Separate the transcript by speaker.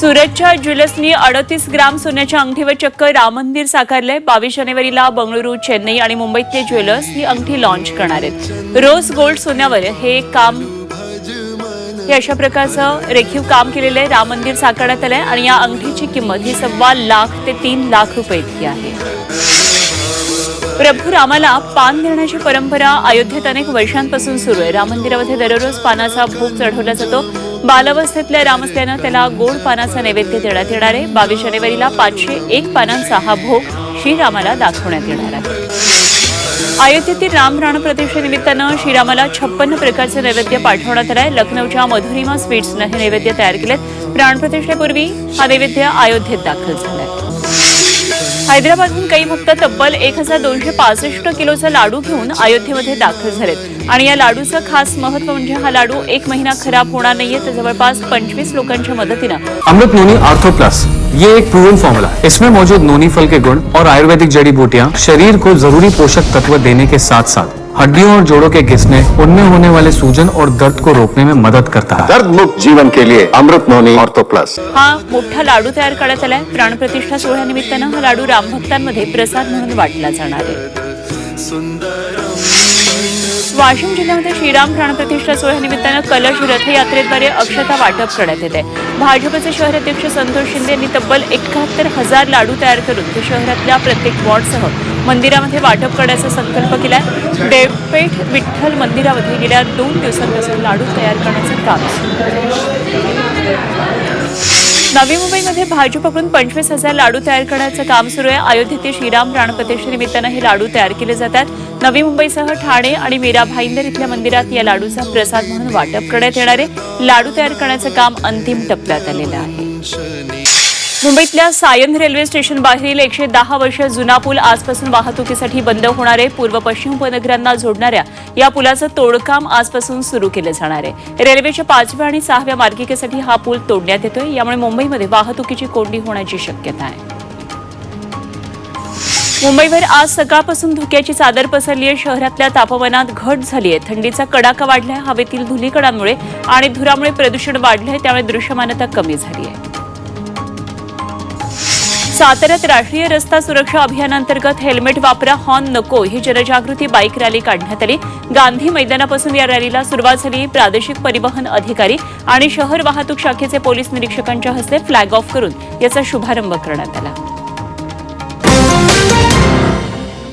Speaker 1: सुरतच्या ज्वेलर्सनी अडतीस ग्राम सोन्याच्या अंगठीवर चक्क राम मंदिर साकारलंय. बावीस जानेवारीला बंगळुरू चेन्नई आणि मुंबईतले ज्वेलर्स ही अंगठी लॉन्च करणार आहेत. रोज गोल्ड सोन्यावर हे काम हे अशा प्रकारचं रेखीव काम केलेलं आहे. राम मंदिर साकारण्यात आलंय आणि या अंगठीची किंमत ही सव्वा लाख ते तीन लाख रुपये इतकी आहे. प्रभू रामाला पान देण्याची परंपरा अयोध्येत अनेक वर्षांपासून सुरू आहे. राम मंदिरामध्ये दररोज पानाचा भोग चढवला जातो. बालावस्थेतल्या राम असल्यानं त्याला गोड पानाचा नैवेद्य देण्यात येणार आहे. बावीस जानेवारीला पाचशे एक पानांचा हा भोग श्रीरामाला दाखवण्यात येणार आहे. अयोध्येतील राम राण प्रतिष्ठेनिमित्तानं श्रीरामाला छप्पन्न प्रकारचे नैवेद्य पाठवण्यात आलाय. लखनौच्या मधुरिमा स्वीट्सनं हे नैवेद्य तयार केलेत. प्राणप्रतिष्ठेपूर्वी हा नैवेद्य अयोध्येत दाखल झाला आहे हैदराबादहून काही भक्त तब्बल एक हजार दोनशे पासष्ट किलोचा लाडू घेऊन अयोध्येमध्ये दाखल झालेत आणि या लाडूचं खास महत्त्व म्हणजे हा लाडू एक महिना खराब होणार नाहीये तर जवळपास पंचवीस लोकांच्या मदतीनं.
Speaker 2: अमृत नोनी आर्थो प्लस ये एक प्रूवन फॉर्मूला इसमें मौजूद नोनी फल के गुण और आयुर्वेदिक जड़ी बूटियाँ शरीर को जरूरी पोषक तत्व देने के साथ साथ हड्डियों और जोड़ों के घिसने उनमें होने वाले सूजन और दर्द को रोकने में मदद करता है।
Speaker 3: दर्द मुक्त जीवन के लिए अमृत नोनी ऑर्थो प्लस।
Speaker 1: हा मोठा लाडू तयार करण्यात आलाय. प्राणप्रतिष्ठा सोहळ्यानिमित्तानं हा लाडू रामभक्तांमध्ये प्रसाद म्हणून वाटला जाणार आहे. वाशिम जिल्ह्यामध्ये श्रीराम प्राणप्रतिष्ठा सोहळ्यानिमित्तानं कलश रथयात्रेद्वारे अक्षता वाटप करण्यात येते. भाजपचे शहर अध्यक्ष संतोष शिंदे यांनी तब्बल एकाहत्तर हजार लाडू तयार करून ते शहरातल्या प्रत्येक वॉर्डसह मंदिरामध्ये वाटप करण्याचा संकल्प केलाय. देवपेठ विठ्ठल मंदिरामध्ये गेल्या दोन दिवसांपासून लाडू तयार करण्याचं काम नवी मुंबईमध्ये भाजपकडून पंचवीस हजार लाडू तयार करण्याचं काम सुरू आहे. अयोध्येतील श्रीराम प्राणप्रतिष्ठेनिमित्तानं हे लाडू तयार केले जातात. नवी मुंबईसह ठाणे आणि मीरा भाईंदर इथल्या मंदिरात या लाडूचा प्रसाद म्हणून वाटप करण्यात येणारे लाडू तयार करण्याचं काम अंतिम टप्प्यात आलेलं आहे. मुंबईतल्या सायन रेल्वे स्टेशन बाहेरील एकशे दहा वर्ष जुना पूल आजपासून वाहतुकीसाठी बंद होणारे पूर्व पश्चिम उपनगरांना जोडणाऱ्या या पुलाचं तोडकाम आजपासून सुरू केलं जाणार आहे. रेल्वेच्या पाचव्या आणि सहाव्या मार्गिकेसाठी हा पूल तोडण्यात येतोय. यामुळे मुंबईमध्ये वाहतुकीची कोंडी होण्याची शक्यता आहे. मुंबईवर आज सकाळपासून धुक्याची चादर पसरली आहे. शहरातल्या तापमानात घट झाली आहे. थंडीचा कडाका वाढलाय. हवेतील धुलीकणांमुळे आणि धुरामुळे प्रदूषण वाढलंय. त्यामुळे दृश्यमानता कमी झाली आहे. साताऱ्यात राष्ट्रीय रस्ता सुरक्षा अभियानांतर्गत हेल्मेट वापरा हॉर्न नको ही जनजागृती बाईक रॅली काढण्यात आली. गांधी मैदानापासून या रॅलीला सुरुवात झाली. प्रादेशिक परिवहन अधिकारी आणि शहर वाहतूक शाखेचे पोलीस निरीक्षकांच्या हस्ते फ्लॅग ऑफ करून याचा शुभारंभ करण्यात आला.